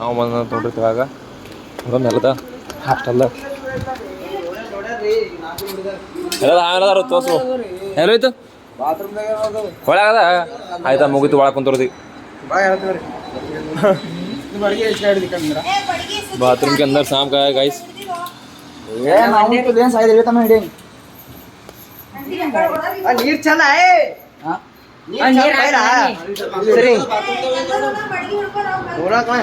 ನಾವು ಬಂದ ನೋಡ್ರಿ ಇವಾಗ ಅದೊಂದು ನೆಲದ ಹಾಸ್ಟೆಲ್ದ ಎಲ್ಲ ಆಮೇಲೆ ತೋರ್ಸು ಎಲ್ಲೋಯ್ತು ಒಳಗದ ಆಯ್ತಾ ಮುಗಿತು ಒಳಗೆ ಕುಂತರ್ದಿ बाथरूम के अंदर शाम का है गाइस ನೀರ್ ಚಲ ಸರಿ ವಿಡಿಯೋ ಮಾಡತ್ತವ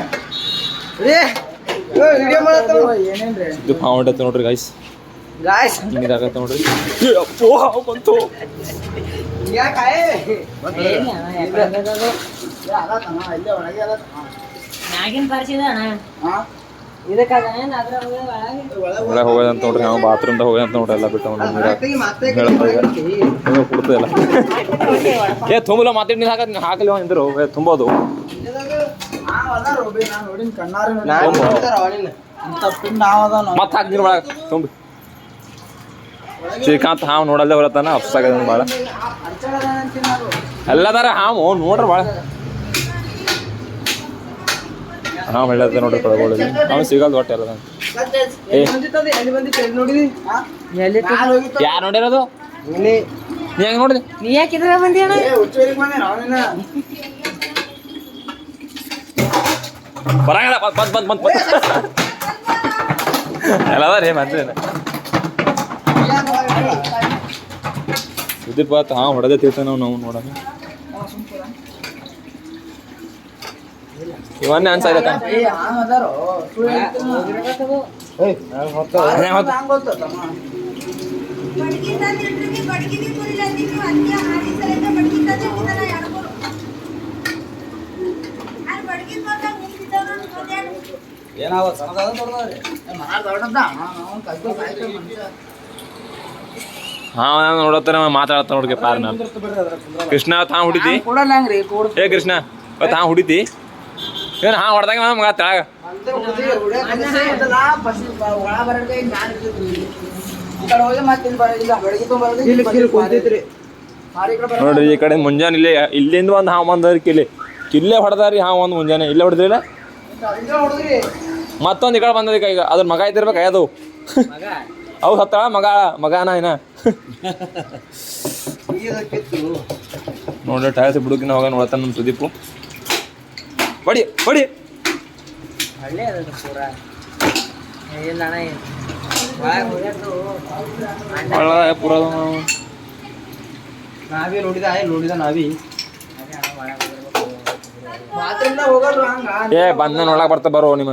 ಇದು ಫೌಂಡ್ ಐತೆ ನೋಡ್ರಿ ಗಾಯ್ಸ್ ಗಾಯ್ಸ್ ಹಿಂಗಿದಾಗತ್ತೆ ನೋಡ್ರಿ. ಅಪ್ಪೋ ಹಾವು ಬಂತು. ಒಳಗೆ ಹೋಗೋದಂತ ನೋಡ್ರಿ ನಾವು ಬಾತ್ರೂಮ್ದಾಗ ಹೋಗೋದಂತ ನೋಡ್ರಿ ಎಲ್ಲ ಬಿಟ್ಟು ಕುಡ್ತದಲ್ಲ ಏ ತುಂಬಲ ಮಾತಾಡಿ ನೀರು ಹಾಕತ್ ಹಾಕಲಿ ಅಂದ್ರು ತುಂಬೋದು ಮತ್ತೆ ಒಳಗೆ. ತುಂಬಿ. ಶ್ರೀಕಾಂತ್ ಹಾವು ನೋಡಲ್ಲೇ ಬರತ್ತಾನ ಅಪ್ಸಾಗದ ಭಾಳ ಎಲ್ಲದಾರ ಹಾವು ನೋಡ್ರಿ ಭಾಳ ಹಾವು ಹೇಳತ್ತೆ ನೋಡ್ರಿ ಕೊಳಗೊಳಗೆ. ಹಾವು ಸಿಗಲ್ದು ಒಟ್ಟು ಎಲ್ಲ ಯಾರು ನೋಡಿರೋದು? ನೀ ಹೆಂಗೆ ನೋಡಿದೆ? ನೀ ಯಾಕೆ ಇದ್ರ ಬಂದಿ ಅಣ್ಣ? ಬರಂಗಿಲ್ಲ ಬಂದ್ ಬಂದ್ ಬಂದ್ ಬಂದ್. ಎಲ್ಲ ರೀ ಮತ್ತೆ ಸುದೀಪ್ ಆತ ಹಾಂ ಹೊಡೆದೇ ತಿಳ್ತೇವೆ ನಾವು ನೋಡೋಣ. ಇವನ್ನೇ ಬಡಗಿ ತಂದಿಟ್ರಿಗೆ ಹಾಂ ನೋಡತ್ತಾರ ಮಾತಾಡತ್ತ ನೋಡ್ಕೆ ಪಾರ್ ನಾನು. ಕೃಷ್ಣ ತಾ ಹುಡಿತಿ ಏ ಕೃಷ್ಣ ತಾ ಹಾಂ ಹುಡಿತಿ ಏನು ಹಾ ಹೊಡೆದಾಗ ಮಗ ತೆಳಗ ನೋಡ್ರಿ ಈ ಕಡೆ ಮುಂಜಾನೆ ಇಲ್ಲೇ ಇಲ್ಲಿಂದ ಒಂದು ಹಾವು ಬಂದ್ರಿ ಇಲ್ಲಿ. ಕಿಲ್ಲೇ ಹೊಡೆದಾರಿ ಹಾವು ಒಂದು ಮುಂಜಾನೆ. ಇಲ್ಲೇ ಹೊಡೆದ್ರಿಲ್ಲ ಮತ್ತೊಂದು ಈ ಕಡೆ ಬಂದದ ಈಗ ಅದ್ರ ಮಗ ಇದ್ದಿರ್ಬೇಕು ಅದು ಅವು ಹತ್ತಾಳ ಮಗ ಮಗನ ಏನ ನೋಡ್ರಿ ಟಯರ್ಸ್ ಬಿಡುಕಿನ ಹೋಗ ನೋಡತ್ತಾನ ನಮ್ಮ ಸುದೀಪು. ಬಡಿ ಬಡಿ. ಪೂರ. ನಾವು. ನೋಡಿದ ನೋಡಿದ ನಾವಿ ಏ ಬಂದ ನೋಡಕ್ ಬರ್ತಾ ಬರೋ ನಿಮ್ಮ